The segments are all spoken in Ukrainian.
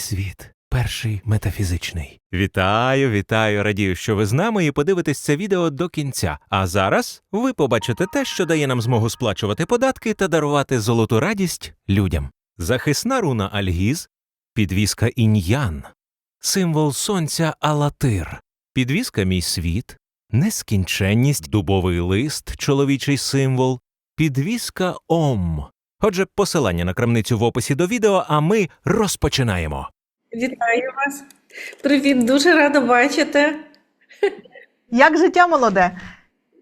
світ. Перший метафізичний. Вітаю, вітаю, радію, що ви з нами і подивитесь це відео до кінця. А зараз ви побачите те, що дає нам змогу сплачувати податки та дарувати золоту радість людям. Захисна руна Альгіз, підвіска іньян, символ сонця Алатир, підвіска мій світ, нескінченність, дубовий лист, чоловічий символ, підвіска Ом. Отже, посилання на крамницю в описі до відео, а ми розпочинаємо. Вітаю вас. Привіт, дуже рада бачити. Як життя молоде?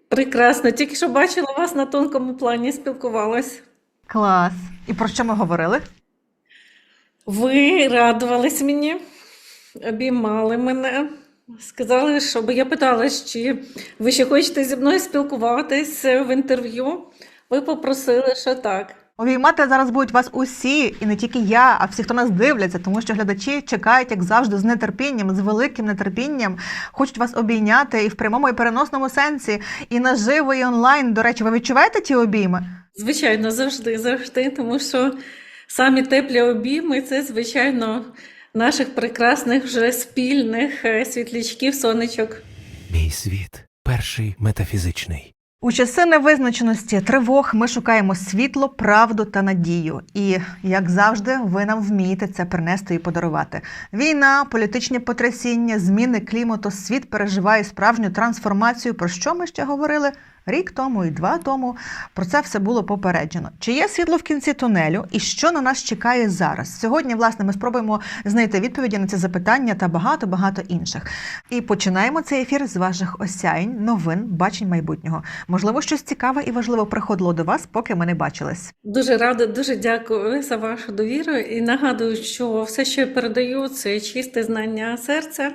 Прекрасно. Тільки що бачила вас на тонкому плані, спілкувалась. Клас. І про що ми говорили? Ви радувались мені, обіймали мене. Сказали, щоб я питалась, чи ви ще хочете зі мною спілкуватись в інтерв'ю. Ви попросили, що так. Обіймати зараз будуть вас усі, і не тільки я, а всі, хто нас дивляться, тому що глядачі чекають, як завжди, з нетерпінням, з великим нетерпінням, хочуть вас обійняти і в прямому і переносному сенсі, і наживо, і онлайн. До речі, ви відчуваєте ті обійми? Звичайно, завжди, завжди, тому що самі теплі обійми це, звичайно, наших прекрасних вже спільних е, світлячків, сонечок. Мій світ. Перший метафізичний. У часи невизначеності, тривог ми шукаємо світло, правду та надію. І як завжди, ви нам вмієте це принести і подарувати. Війна, політичні потрясіння, зміни клімату, світ переживає справжню трансформацію. Про що ми ще говорили? Рік тому і два тому про це все було попереджено. Чи є світло в кінці тунелю, і що на нас чекає зараз? Сьогодні, власне, ми спробуємо знайти відповіді на ці запитання та багато багато інших. І починаємо цей ефір з ваших осяянь, новин, бачень майбутнього. Можливо, щось цікаве і важливе приходило до вас, поки ми не бачились. Дуже рада, дуже дякую за вашу довіру і нагадую, що все, що я передаю, це чисте знання серця.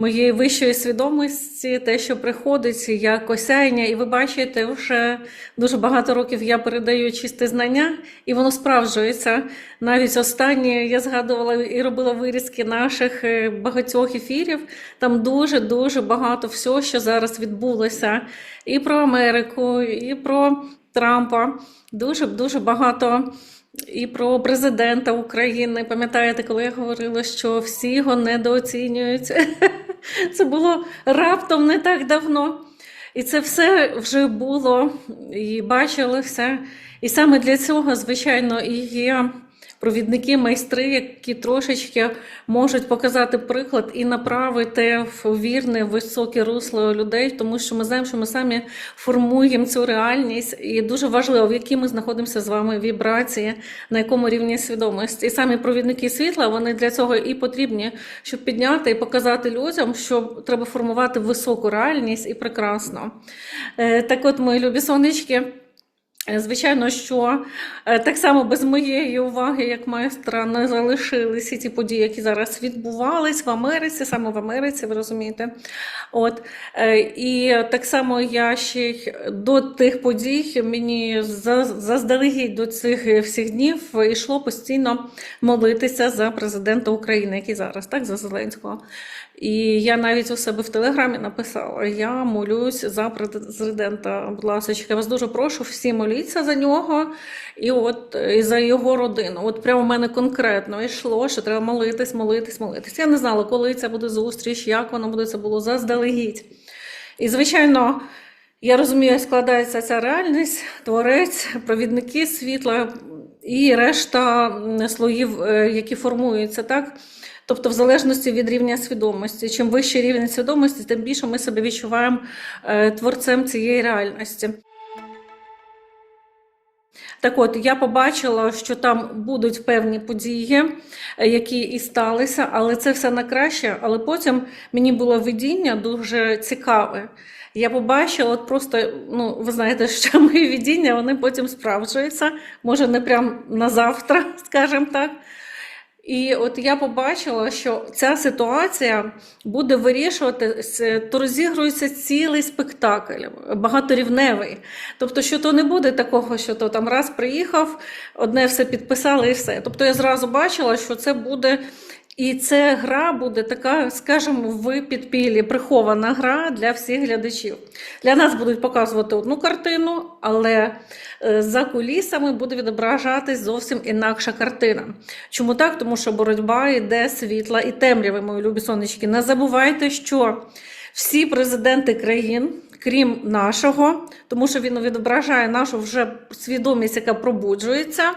Моєї вищої свідомості, те, що приходить як осяяння, і ви бачите, вже дуже багато років я передаю чисте знання, і воно справджується. Навіть останні я згадувала і робила вирізки наших е, багатьох ефірів. Там дуже дуже багато всього, що зараз відбулося, і про Америку, і про Трампа. Дуже дуже багато. І про президента України. Пам'ятаєте, коли я говорила, що всі його недооцінюють? Це було раптом не так давно. І це все вже було і бачилося. І саме для цього, звичайно, і є провідники, майстри, які трошечки можуть показати приклад і направити в вірне, високе русло людей, тому що ми знаємо, що ми самі формуємо цю реальність, і дуже важливо, в якій ми знаходимося з вами вібрації, на якому рівні свідомості. І самі провідники світла вони для цього і потрібні, щоб підняти і показати людям, що треба формувати високу реальність і прекрасно. Е, Так, от, мої любі сонечки. Е, Звичайно, що е, так само без моєї уваги, як майстра, не залишилися ті події, які зараз відбувались в Америці, саме в Америці, ви розумієте. От е, і так само я ще до тих подій мені заздалегідь до цих всіх днів йшло постійно молитися за президента України, який зараз так за Зеленського. І я навіть у себе в телеграмі написала: я молюсь за президента. Будь я вас дуже прошу, всі моліться за нього і от і за його родину. От прямо в мене конкретно йшло, що треба молитись, молитись, молитись. Я не знала, коли це буде зустріч, як воно буде. Це було заздалегідь. І звичайно. Я розумію, як складається ця реальність, творець, провідники світла і решта слоїв, е, які формуються, так? Тобто, в залежності від рівня свідомості. Чим вищий рівень свідомості, тим більше ми себе відчуваємо е, творцем цієї реальності. Так от, я побачила, що там будуть певні події, е, які і сталися, але це все на краще. Але потім мені було видіння дуже цікаве. Я побачила, от просто, ну, ви знаєте, що мої видіння, вони потім справджуються, може, не прям на завтра, скажімо так. І от я побачила, що ця ситуація буде вирішуватися, то розігрується цілий спектакль, багаторівневий. Тобто, що то не буде такого, що то там раз приїхав, одне все підписали і все. Тобто я зразу бачила, що це буде І ця гра буде така, скажімо, в підпіллі, прихована гра для всіх глядачів. Для нас будуть показувати одну картину, але е, за кулісами буде відображатись зовсім інакша картина. Чому так? Тому що боротьба йде світла і темряви, мої любі сонечки. Не забувайте, що всі президенти країн, крім нашого, тому що він відображає нашу вже свідомість, яка пробуджується.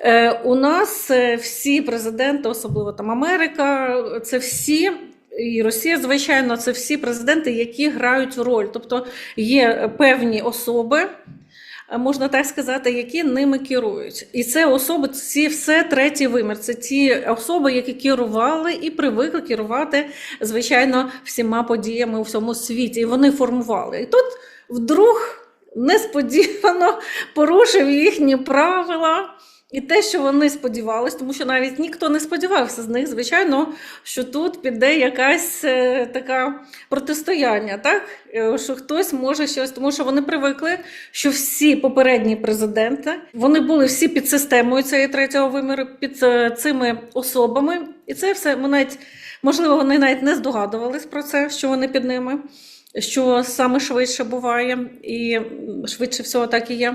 Е, У нас е, всі президенти, особливо там Америка, це всі. І Росія, звичайно, це всі президенти, які грають роль. Тобто є певні особи, е, можна так сказати, які ними керують. І це особи, ці все третій вимір. Це ті особи, які керували і привикли керувати, звичайно, всіма подіями у всьому світі. І вони формували. І тут вдруг несподівано порушив їхні правила. І те, що вони сподівались, тому що навіть ніхто не сподівався з них, звичайно, що тут піде якась е, така протистояння, так? Е, що хтось може щось, тому що вони привикли, що всі попередні президенти вони були всі під системою цієї третього виміру, під е, цими особами. І це все ми навіть, можливо, вони навіть не здогадувались про це, що вони під ними. Що саме швидше буває, і швидше всього так і є.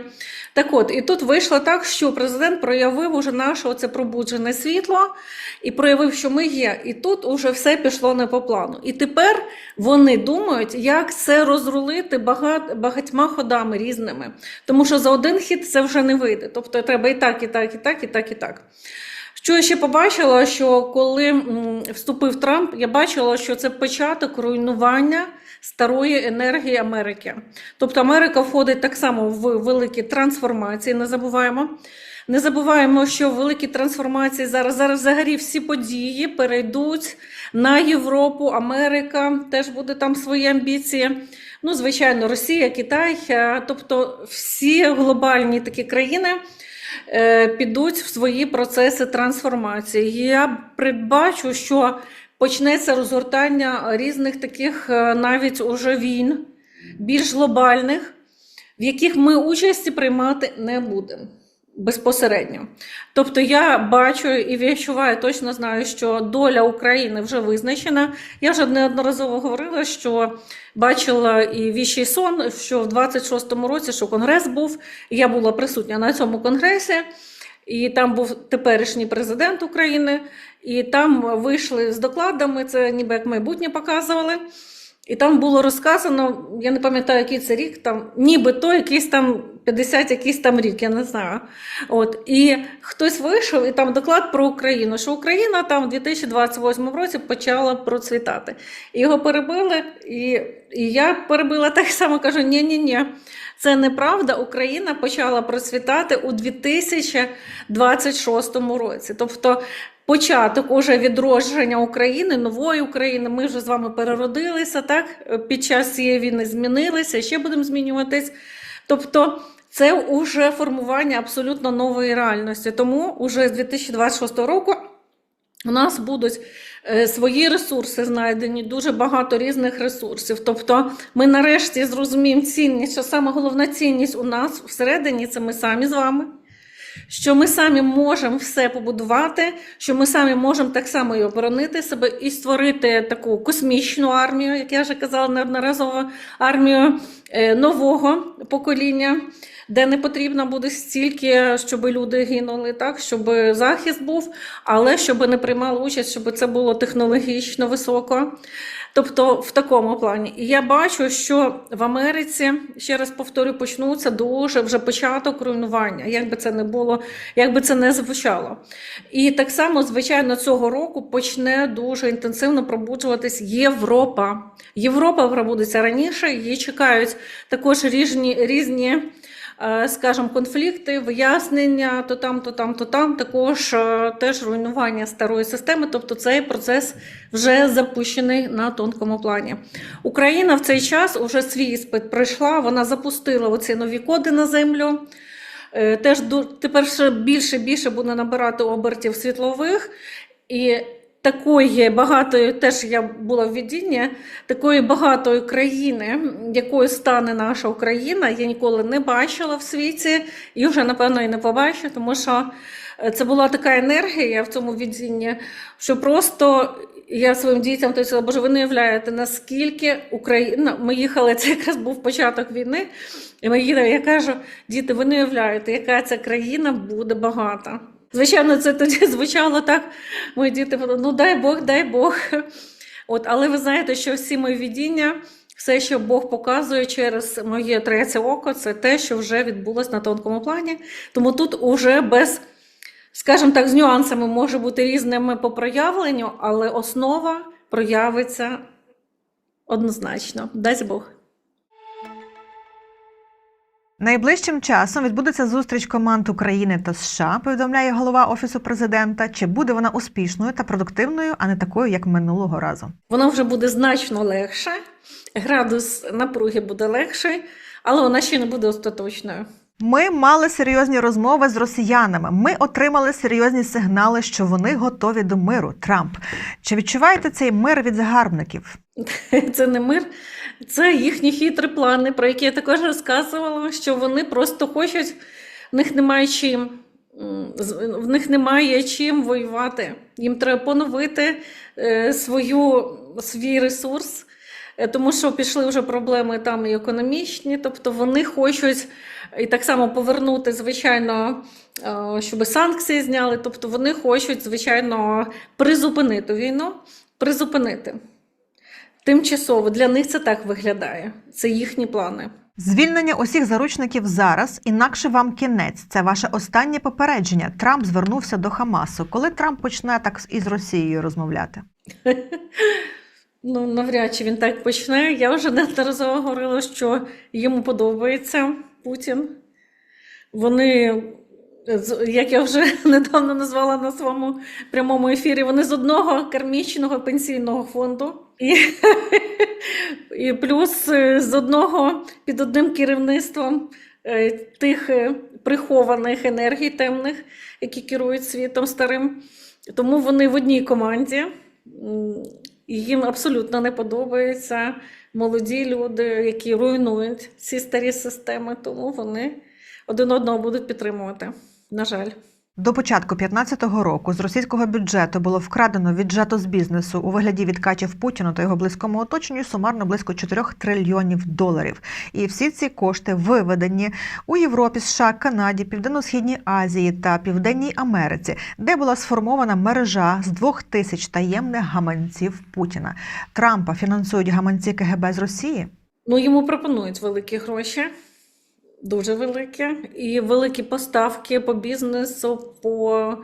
Так от, і тут вийшло так, що президент проявив уже наше оце пробуджене світло і проявив, що ми є. І тут уже все пішло не по плану. І тепер вони думають, як це розрулити багат, багатьма ходами різними. Тому що за один хід це вже не вийде. Тобто треба і так, і так, і так, і так, і так. Що я ще побачила, що коли вступив Трамп, я бачила, що це початок руйнування старої енергії Америки. Тобто Америка входить так само в великі трансформації, не забуваємо. Не забуваємо, що великі трансформації зараз зараз взагалі всі події перейдуть на Європу, Америка теж буде там свої амбіції. Ну, звичайно, Росія, Китай, е, тобто всі глобальні такі країни е, підуть в свої процеси трансформації. Я предбачу, що почнеться розгортання різних таких е, навіть уже війн, більш глобальних, в яких ми участі приймати не будемо безпосередньо. Тобто я бачу і відчуваю, точно знаю, що доля України вже визначена. Я вже неодноразово говорила, що бачила і віщий сон, що в 26-му році, що конгрес був, я була присутня на цьому конгресі. І там був теперішній президент України, і там вийшли з докладами, це ніби як майбутнє показували. І там було розказано, я не пам'ятаю, який це рік, там, ніби то якийсь там 50 якийсь там рік, я не знаю. От. І хтось вийшов, і там доклад про Україну, що Україна там в 2028 році почала процвітати. Його перебили, і, і я перебила так само, кажу: ні-ні-ні, це неправда. Україна почала процвітати у 2026 році. Тобто початок уже відродження України, нової України. Ми вже з вами переродилися, так? Під час цієї війни змінилися, ще будемо змінюватись. Тобто, це вже формування абсолютно нової реальності. Тому уже з 2026 року. У нас будуть е, свої ресурси знайдені, дуже багато різних ресурсів. Тобто, ми нарешті зрозуміємо цінність, що саме головна цінність у нас всередині це ми самі з вами. Що ми самі можемо все побудувати, що ми самі можемо так само і оборонити себе і створити таку космічну армію, як я вже казала неодноразово, армію е, нового покоління, де не потрібно буде стільки, щоб люди гинули, так, щоб захист був, але щоб не приймали участь, щоб це було технологічно високо. Тобто в такому плані. І я бачу, що в Америці, ще раз повторю, почнуться дуже вже початок руйнування, як би це не було, як би це не звучало. І так само, звичайно, цього року почне дуже інтенсивно пробуджуватись Європа. Європа пробудеться раніше, її чекають також різні різні. Е, Скажімо, конфлікти, вияснення то там, то там, то там, також е, теж руйнування старої системи. Тобто цей процес вже запущений на тонкому плані. Україна в цей час уже свій іспит пройшла, вона запустила оці нові коди на землю. Е, Теж тепер більше більше буде набирати обертів світлових. І такої багатої, теж я була в віддінні, такої багатої країни, якою стане наша Україна, я ніколи не бачила в світі і вже, напевно, і не побачу, тому що е, це була така енергія в цьому віддінні, що просто я своїм дітям то боже, ви не уявляєте, наскільки Україна. Ми їхали, це якраз був початок війни. І ми їдемо, я кажу, діти, ви не уявляєте, яка ця країна буде багата. Звичайно, це тоді звучало так. Мої діти, ну дай Бог, дай Бог. От, але ви знаєте, що всі мої видіння, все, що Бог показує через моє третє око, це те, що вже відбулось на тонкому плані. Тому тут уже без, скажімо так, з нюансами може бути різними по проявленню, але основа проявиться однозначно. Дасть Бог. Найближчим часом відбудеться зустріч команд України та США, повідомляє голова Офісу президента. Чи буде вона успішною та продуктивною, а не такою, як минулого разу? Воно вже буде значно легше, градус напруги буде легший, але вона ще не буде остаточною. Ми мали серйозні розмови з росіянами. Ми отримали серйозні сигнали, що вони готові до миру. Трамп. Чи відчуваєте цей мир від загарбників? Це не мир, це їхні хитрі плани, про які я також розказувала, що вони просто хочуть, в них немає чим. В них немає чим воювати. Їм треба поновити е, свою, свій ресурс, е, тому що пішли вже проблеми там і економічні, тобто вони хочуть і так само повернути, звичайно, е, щоб санкції зняли. Тобто вони хочуть, звичайно, призупинити війну, призупинити. Тимчасово для них це так виглядає. Це їхні плани. Звільнення усіх заручників зараз, інакше вам кінець. Це ваше останнє попередження. Трамп звернувся до Хамасу. Коли Трамп почне так із Росією розмовляти? Ну, навряд чи він так почне. Я вже неодноразово говорила, що йому подобається Путін. Вони, як я вже недавно назвала на своєму прямому ефірі, вони з одного кармічного пенсійного фонду. І, і плюс е, з одного під одним керівництвом е, тих е, прихованих енергій темних, які керують світом старим. Тому вони в одній команді. І їм абсолютно не подобаються молоді люди, які руйнують ці старі системи, тому вони один одного будуть підтримувати. На жаль. До початку 2015 року з російського бюджету було вкрадено віджато з бізнесу у вигляді відкачів Путіну та його близькому оточенню сумарно близько 4 трильйонів доларів. І всі ці кошти виведені у Європі, США, Канаді, Південно-Східній Азії та Південній Америці, де була сформована мережа з двох тисяч таємних гаманців Путіна. Трампа фінансують гаманці КГБ з Росії. Ну, йому пропонують великі гроші, дуже великі, і великі поставки по бізнесу, по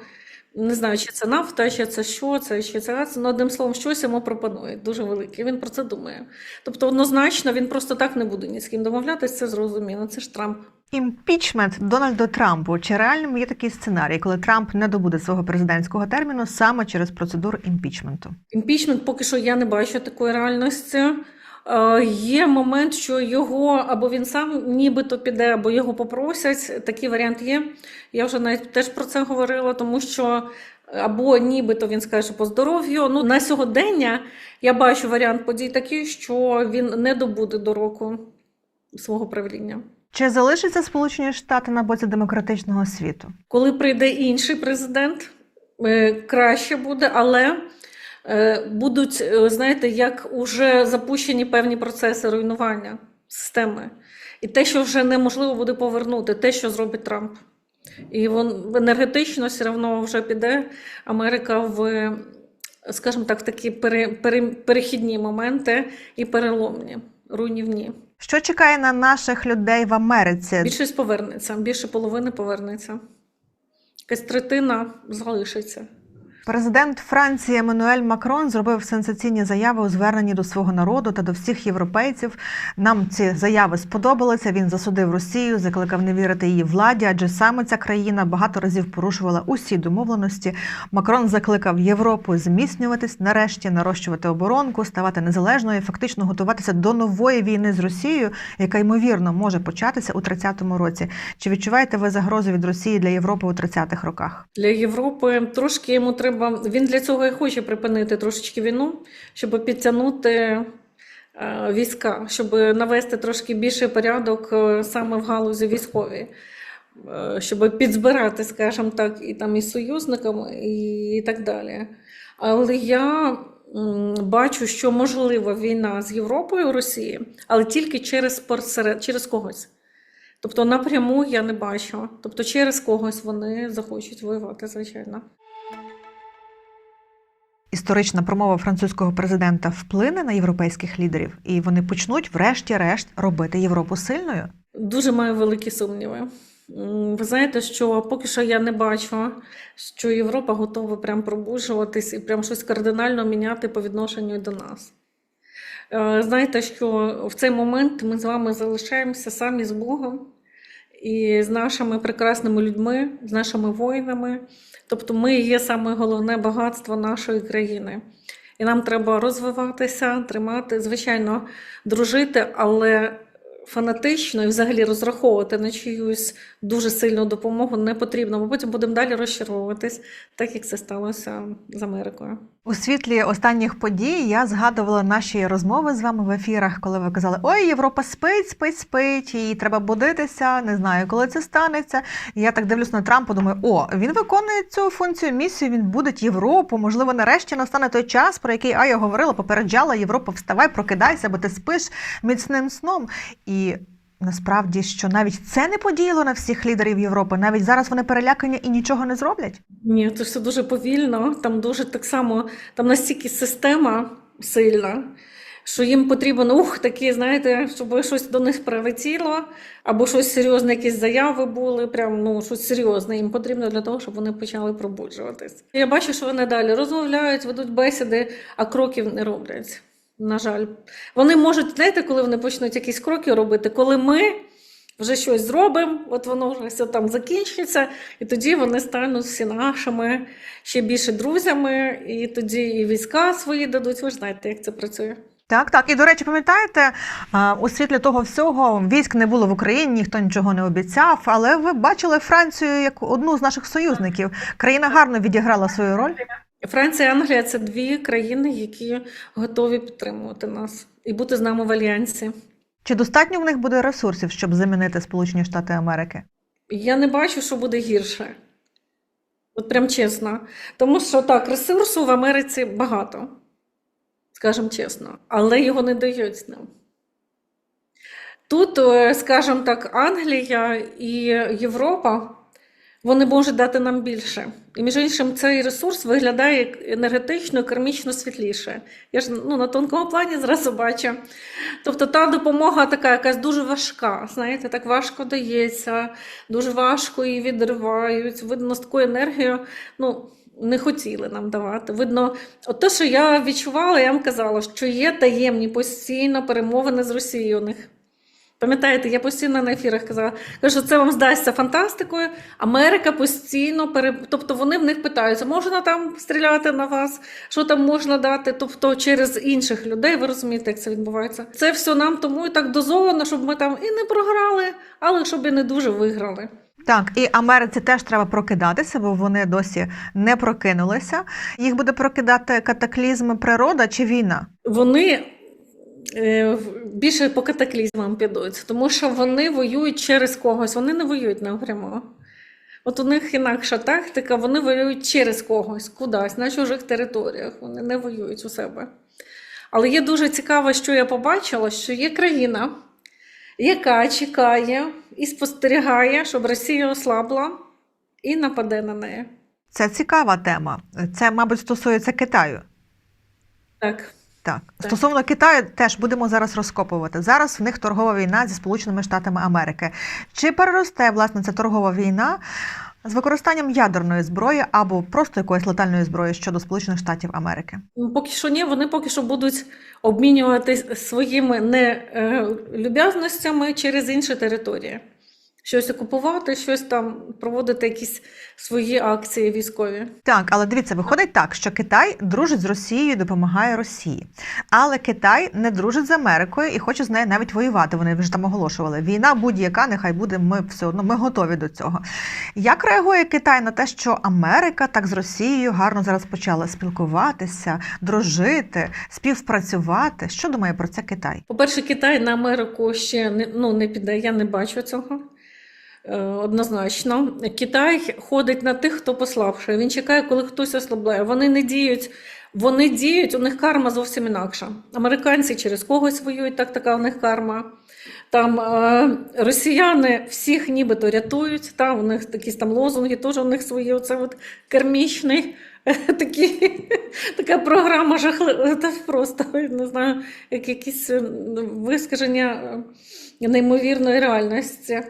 не знаю, чи це нафта, чи це що, це чи це газ. Ну, одним словом, щось йому пропонують дуже велике. Він про це думає. Тобто, однозначно, він просто так не буде ні з ким домовлятися, це зрозуміло. Це ж Трамп. Імпічмент Дональду Трампу. Чи реальним є такий сценарій, коли Трамп не добуде свого президентського терміну саме через процедуру імпічменту? Імпічмент поки що я не бачу такої реальності. Е, Є момент, що його або він сам нібито піде, або його попросять. Такий варіант є. Я вже навіть теж про це говорила, тому що або нібито він скаже по здоров'ю. Ну на сьогодення я бачу варіант подій такий, що він не добуде до року свого правління. Чи залишаться Сполучені Штати на боці демократичного світу? Коли прийде інший президент, е, краще буде, але будуть, е, знаєте, як уже запущені певні процеси руйнування системи. І те, що вже неможливо буде повернути, те, що зробить Трамп. І він енергетично все одно вже піде Америка в, скажімо так, в такі пере, пере, перехідні моменти і переломні, руйнівні. Що чекає на наших людей в Америці? Більшість повернеться, більше половини повернеться. Якась третина залишиться. Президент Франції Еммануель Макрон зробив сенсаційні заяви у зверненні до свого народу та до всіх європейців. Нам ці заяви сподобалися. Він засудив Росію, закликав не вірити її владі, адже саме ця країна багато разів порушувала усі домовленості. Макрон закликав Європу зміцнюватись, нарешті нарощувати оборонку, ставати незалежною, фактично готуватися до нової війни з Росією, яка ймовірно може початися у 30-му році. Чи відчуваєте ви загрозу від Росії для Європи у 30-х роках? Для Європи трошки йому треба. Він для цього і хоче припинити трошечки війну, щоб підтягнути е, війська, щоб навести трошки більший порядок е, саме в галузі військовій. е, щоб підзбирати, скажімо так, і там і союзникам, і так далі. Але я бачу, що можлива війна з Європою Росії, але тільки через посеред, через когось. Тобто напряму я не бачу. Тобто через когось вони захочуть воювати, звичайно. Історична промова французького президента вплине на європейських лідерів, і вони почнуть, врешті-решт, робити Європу сильною. Дуже маю великі сумніви. Ви знаєте, що поки що я не бачу, що Європа готова прям пробуджуватись і прям щось кардинально міняти по відношенню до нас. Е, Знаєте, що в цей момент ми з вами залишаємося самі з Богом і з нашими прекрасними людьми, з нашими воїнами. Тобто ми є саме головне багатство нашої країни. І нам треба розвиватися, тримати, звичайно, дружити, але фанатично і взагалі розраховувати на чиюсь дуже сильну допомогу не потрібно, бо потім будемо далі розчаровуватись, так як це сталося з Америкою. У світлі останніх подій я згадувала наші розмови з вами в ефірах, коли ви казали: Ой, Європа спить, спить, спить, їй треба будитися. Не знаю, коли це станеться. І я так дивлюсь на Трампа, думаю, о, він виконує цю функцію, місію. Він будить Європу. Можливо, нарешті настане той час, про який Ая говорила, попереджала Європа, вставай, прокидайся, бо ти спиш міцним сном. І насправді, що навіть це не подіяло на всіх лідерів Європи. Навіть зараз вони перелякані і нічого не зроблять. Ні, це все дуже повільно. Там дуже так само, там настільки система сильна, що їм потрібно, ух, такі, знаєте, щоб щось до них прилетіло, або щось серйозне, якісь заяви були, прям ну щось серйозне. Їм потрібно для того, щоб вони почали пробуджуватись. Я бачу, що вони далі розмовляють, ведуть бесіди, а кроків не роблять. На жаль, вони можуть, знаєте, коли вони почнуть якісь кроки робити, коли ми вже щось зробимо, от воно вже все там закінчиться, і тоді вони стануть всі нашими ще більше друзями, і тоді і війська свої дадуть. Ви ж знаєте, як це працює. Так, так. І до речі, пам'ятаєте, у світлі того всього військ не було в Україні, ніхто нічого не обіцяв. Але ви бачили Францію як одну з наших союзників. Країна гарно відіграла свою роль. Франція і Англія це дві країни, які готові підтримувати нас і бути з нами в альянсі. Чи достатньо в них буде ресурсів, щоб замінити Сполучені Штати Америки? Я не бачу, що буде гірше. От прям чесно. Тому що так, ресурсу в Америці багато, скажімо чесно, але його не дають нам. Тут, е, скажімо так, Англія і Європа, вони можуть дати нам більше. І між іншим, цей ресурс виглядає як енергетично, кармічно світліше. Я ж ну, на тонкому плані зразу бачу. Тобто та допомога така якась дуже важка, знаєте, так важко дається, дуже важко її відривають. Видно, з такою енергією ну, не хотіли нам давати. Видно, от те, що я відчувала, я вам казала, що є таємні постійно перемовини з Росією у них. Пам'ятаєте, я постійно на ефірах казала, кажу, що це вам здасться фантастикою. Америка постійно пере... тобто вони в них питаються, можна там стріляти на вас, що там можна дати, тобто через інших людей. Ви розумієте, як це відбувається? Це все нам тому і так дозовано, щоб ми там і не програли, але щоб і не дуже виграли. Так, і Америці теж треба прокидатися, бо вони досі не прокинулися. Їх буде прокидати катаклізми природа чи війна. Вони більше по катаклізмам підуть, тому що вони воюють через когось, вони не воюють напряму. От у них інакша тактика, вони воюють через когось, кудись, на чужих територіях. Вони не воюють у себе. Але є дуже цікаво, що я побачила, що є країна, яка чекає і спостерігає, щоб Росія ослабла і нападе на неї. Це цікава тема. Це, мабуть, стосується Китаю. Так. Так, Так. стосовно Китаю, теж будемо зараз розкопувати. Зараз в них торгова війна зі Сполученими Штатами Америки. Чи переросте власне ця торгова війна з використанням ядерної зброї або просто якоїсь летальної зброї щодо Сполучених Штатів Америки? Ну, Поки що ні, вони поки що будуть обмінюватись своїми нелюб'язностями через інші території. Щось окупувати, щось там проводити якісь свої акції військові. Так, але дивіться, виходить так, що Китай дружить з Росією, допомагає Росії. Але Китай не дружить з Америкою і хоче з нею навіть воювати. Вони вже там оголошували. Війна будь-яка, нехай буде. Ми все одно ми готові до цього. Як реагує Китай на те, що Америка так з Росією гарно зараз почала спілкуватися, дружити, співпрацювати? Що думає про це Китай? По-перше, Китай на Америку ще не, ну, не піде, я не бачу цього. Е, Однозначно, Китай ходить на тих, хто послабшає. Він чекає, коли хтось ослабляє. Вони не діють, вони діють, у них карма зовсім інакша. Американці через когось воюють, так така у них карма. Там е, росіяни всіх нібито рятують. Та, у них якісь там лозунги, теж у них свої. Оце от кермічний. Такі, така програма жахлива, Та просто не знаю, як якісь е, вискаження е, неймовірної реальності.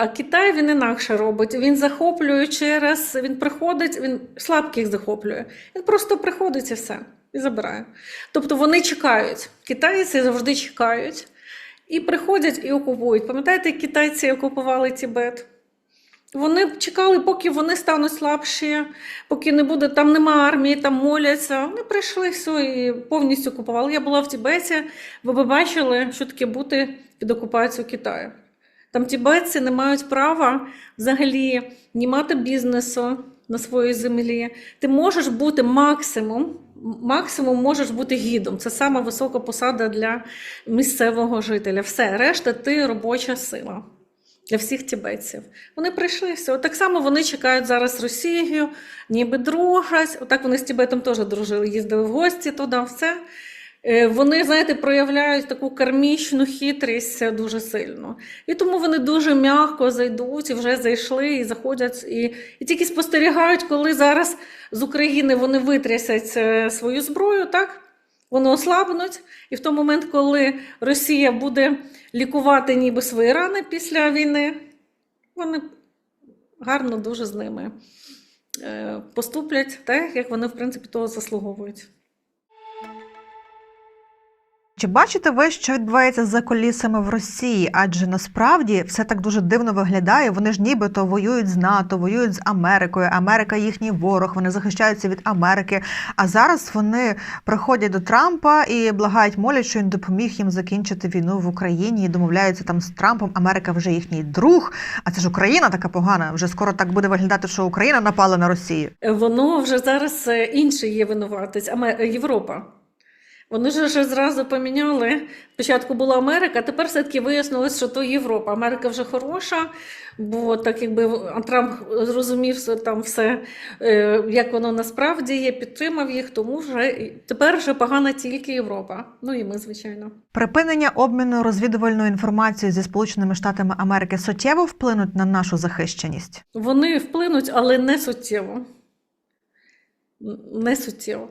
А Китай він інакше робить. Він захоплює через він приходить, він слабких захоплює. Він просто приходить і все і забирає. Тобто вони чекають. Китайці завжди чекають і приходять і окупують. Пам'ятаєте, китайці окупували Тібет? Вони чекали, поки вони стануть слабші, поки не буде, там нема армії, там моляться. Вони прийшли все і повністю окупували. Я була в Тібеті, ви бачили, що таке бути під окупацією Китаю. Там тібетці не мають права взагалі ні мати бізнесу на своїй землі. Ти можеш бути максимум, максимум можеш бути гідом. Це сама висока посада для місцевого жителя. Все, решта ти робоча сила для всіх тібетців. Вони прийшли все. Так само вони чекають зараз Росію, ніби дружать. Отак вони з Тібетом теж дружили, їздили в гості туди, все. Е, Вони, знаєте, проявляють таку кармічну хитрість дуже сильно. І тому вони дуже м'яко зайдуть і вже зайшли і заходять, і, і тільки спостерігають, коли зараз з України вони витрясять е, свою зброю, так? Вони ослабнуть, і в той момент, коли Росія буде лікувати ніби свої рани після війни, вони гарно дуже з ними е, поступлять, так як вони, в принципі, того заслуговують. Чи бачите ви, що відбувається за колісами в Росії? Адже насправді все так дуже дивно виглядає. Вони ж нібито воюють з НАТО, воюють з Америкою. Америка їхній ворог, вони захищаються від Америки. А зараз вони приходять до Трампа і благають, молять, що він допоміг їм закінчити війну в Україні і домовляються там з Трампом. Америка вже їхній друг. А це ж Україна така погана. Вже скоро так буде виглядати, що Україна напала на Росію. Воно вже зараз е, інший є винуватець, Європа. Вони ж вже зразу поміняли. Спочатку була Америка, а тепер все-таки вияснилось, що то Європа. Америка вже хороша, бо так якби Трамп зрозумів що там все, е, як воно насправді є, підтримав їх, тому вже тепер вже погана тільки Європа. Ну і ми, звичайно. Припинення обміну розвідувальною інформацією зі Сполученими Штатами Америки суттєво вплинуть на нашу захищеність. Вони вплинуть, але не суттєво. Не суттєво.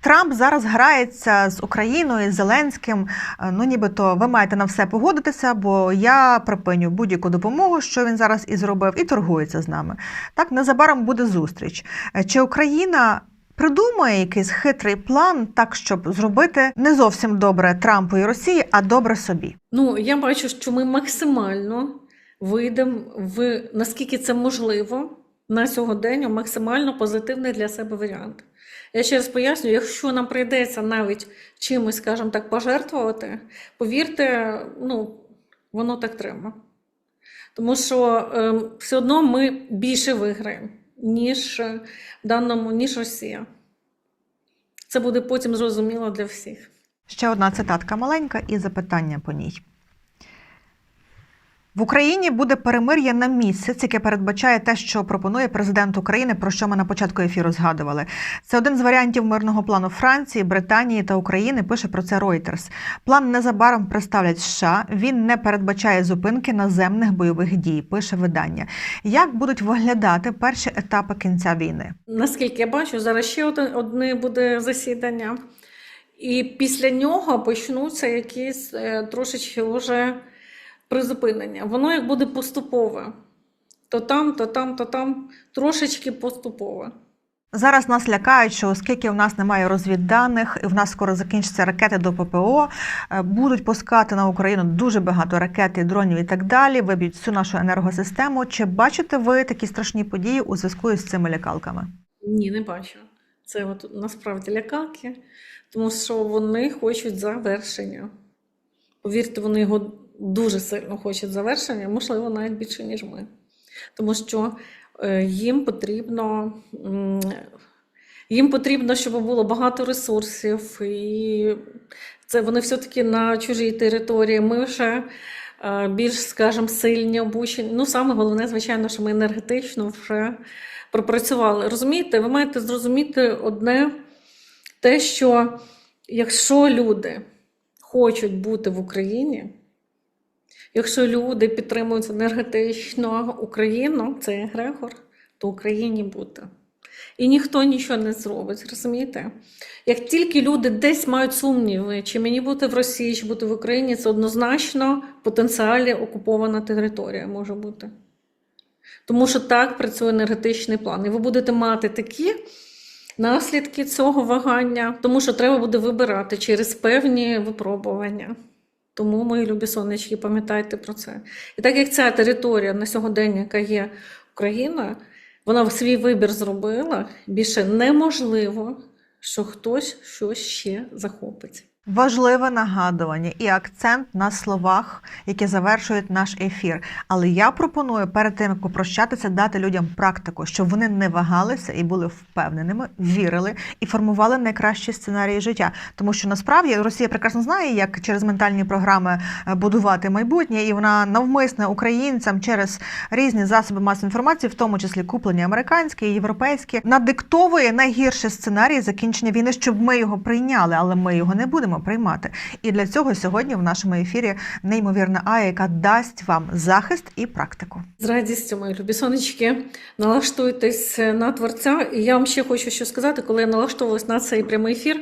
Трамп зараз грається з Україною, з Зеленським. Е, Ну, нібито ви маєте на все погодитися, бо я припиню будь-яку допомогу, що він зараз і зробив, і торгується з нами. Так, незабаром буде зустріч. Е, Чи Україна придумає якийсь хитрий план, так щоб зробити не зовсім добре Трампу і Росії, а добре собі? Ну, я бачу, що ми максимально вийдемо в наскільки це можливо на сьогодення, максимально позитивний для себе варіант. Я ще раз поясню, якщо нам прийдеться навіть чимось, скажімо так, пожертвувати, повірте, ну, воно так треба. Тому що е, все одно ми більше виграємо, ніж е, в даному, ніж Росія. Це буде потім зрозуміло для всіх. Ще одна цитатка маленька і запитання по ній. В Україні буде перемир'я на місяць, яке передбачає те, що пропонує президент України, про що ми на початку ефіру згадували. Це один з варіантів мирного плану Франції, Британії та України. Пише про це Reuters. План незабаром представлять США. Він не передбачає зупинки наземних бойових дій. Пише видання. Як будуть виглядати перші етапи кінця війни? Наскільки я бачу, зараз ще одне, буде засідання, і після нього почнуться якісь е, трошечки вже призупинення. Воно як буде поступове. То там, то там, то там, трошечки поступове. Зараз нас лякають, що оскільки в нас немає розвідданих, і в нас скоро закінчаться ракети до ППО, е, будуть пускати на Україну дуже багато ракет і дронів і так далі, виб'ють всю нашу енергосистему. Чи бачите ви такі страшні події у зв'язку із цими лякалками? Ні, не бачу. Це от насправді лякалки, тому що вони хочуть завершення. Повірте, вони його дуже сильно хочуть завершення, можливо, навіть більше, ніж ми. Тому що е, їм потрібно, їм потрібно, щоб було багато ресурсів, і це вони все-таки на чужій території. Ми вже е, більш, скажімо, сильні, обучені. Ну, саме головне, звичайно, що ми енергетично вже пропрацювали. Розумієте, ви маєте зрозуміти одне, те, що якщо люди хочуть бути в Україні, якщо люди підтримують енергетично Україну, це егрегор, то Україні бути. І ніхто нічого не зробить, розумієте? Як тільки люди десь мають сумніви, чи мені бути в Росії, чи бути в Україні, це однозначно потенціалі окупована територія може бути. Тому що так працює енергетичний план. І ви будете мати такі наслідки цього вагання, тому що треба буде вибирати через певні випробування. Тому, мої любі сонечки, пам'ятайте про це. І так як ця територія на сьогодення, яка є Україна, вона свій вибір зробила, більше неможливо, що хтось щось ще захопить. Важливе нагадування і акцент на словах, які завершують наш ефір. Але я пропоную перед тим, як попрощатися, дати людям практику, щоб вони не вагалися і були впевненими, вірили і формували найкращі сценарії життя. Тому що насправді Росія прекрасно знає, як через ментальні програми е, будувати майбутнє, і вона навмисне українцям через різні засоби масової інформації, в тому числі куплені американські і європейські, надиктовує найгірший сценарій закінчення війни, щоб ми його прийняли, але ми його не будемо приймати. І для цього сьогодні в нашому ефірі неймовірна Ая, яка дасть вам захист і практику. З радістю, мої любі сонечки, налаштуйтесь на творця. І я вам ще хочу що сказати, коли я налаштовувалась на цей прямий ефір.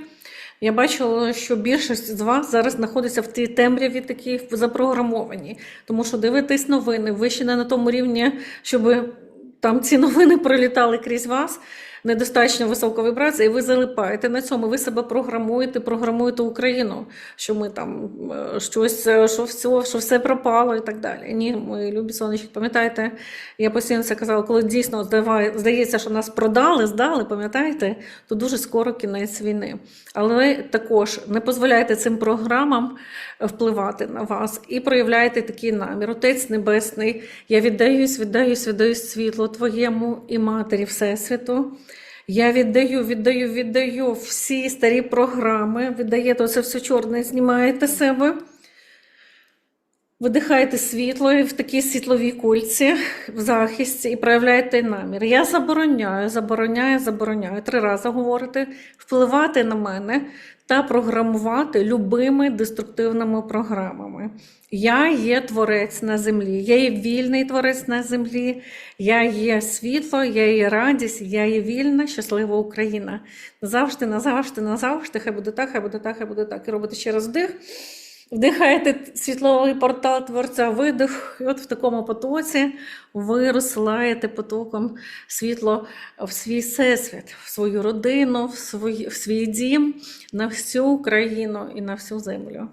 Я бачила, що більшість з вас зараз знаходиться в тій темряві, такі запрограмовані, тому що дивитесь новини, ви ще не на тому рівні, щоб там ці новини пролітали крізь вас. Недостатньо висока вібрація, і ви залипаєте на цьому. Ви себе програмуєте, програмуєте Україну, що ми там е, щось, е, що все, що все пропало і так далі. Ні, мої любі сонечки, пам'ятаєте, я постійно це казала, коли дійсно здається, що нас продали, здали, пам'ятаєте, то дуже скоро кінець війни. Але також не дозволяйте цим програмам впливати на вас і проявляєте такий намір. Отець Небесний, я віддаюсь, віддаюсь, віддаюсь світлу Твоєму і Матері Всесвіту. Я віддаю, віддаю, віддаю всі старі програми. Віддаєте це все чорне, знімаєте себе. Видихаєте світло і в такій світловій кульці в захисті і проявляєте намір. Я забороняю, забороняю, забороняю. Три рази говорите, впливати на мене та програмувати любими деструктивними програмами. Я є творець на землі, я є вільний творець на землі, я є світло, я є радість, я є вільна, щаслива Україна. Назавжди, назавжди, назавжди, хай буде так, хай буде так, хай буде так. І робите ще раз вдих. Вдихаєте світловий портал творця, видих, і от в такому потоці ви розсилаєте потоком світло в свій всесвіт, в свою родину, в свій, в свій дім, на всю Україну і на всю землю.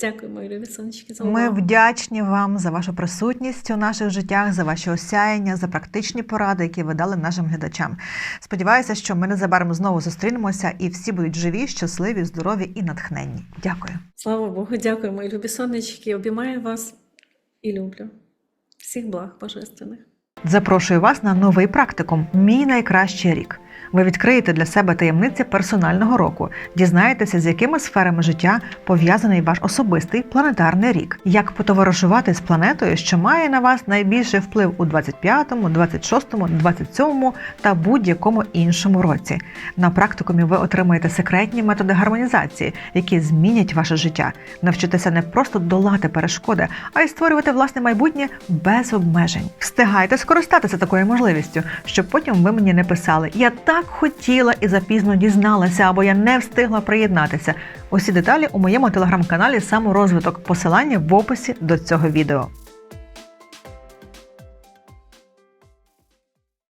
Дякую, мої любі сонечки, за Ми вдячні вам за вашу присутність у наших життях, за ваші осяяння, за практичні поради, які ви дали нашим глядачам. Сподіваюся, що ми незабаром знову зустрінемося і всі будуть живі, щасливі, здорові і натхненні. Дякую. Слава Богу, дякую, мої любі сонечки. Обіймаю вас і люблю. Всіх благ божественних. Запрошую вас на новий практикум Мій найкращий рік. Ви відкриєте для себе таємниці персонального року, дізнаєтеся, з якими сферами життя пов'язаний ваш особистий планетарний рік, як потоваришувати з планетою, що має на вас найбільший вплив у 25-му, 26-му, 27-му та будь-якому іншому році. На практикумі ви отримаєте секретні методи гармонізації, які змінять ваше життя. Навчитеся не просто долати перешкоди, а й створювати власне майбутнє без обмежень. Встигайте скористатися такою можливістю, щоб потім ви мені не писали Я так хотіла і запізно дізналася, або я не встигла приєднатися. Усі деталі у моєму телеграм-каналі Саморозвиток. Посилання в описі до цього відео.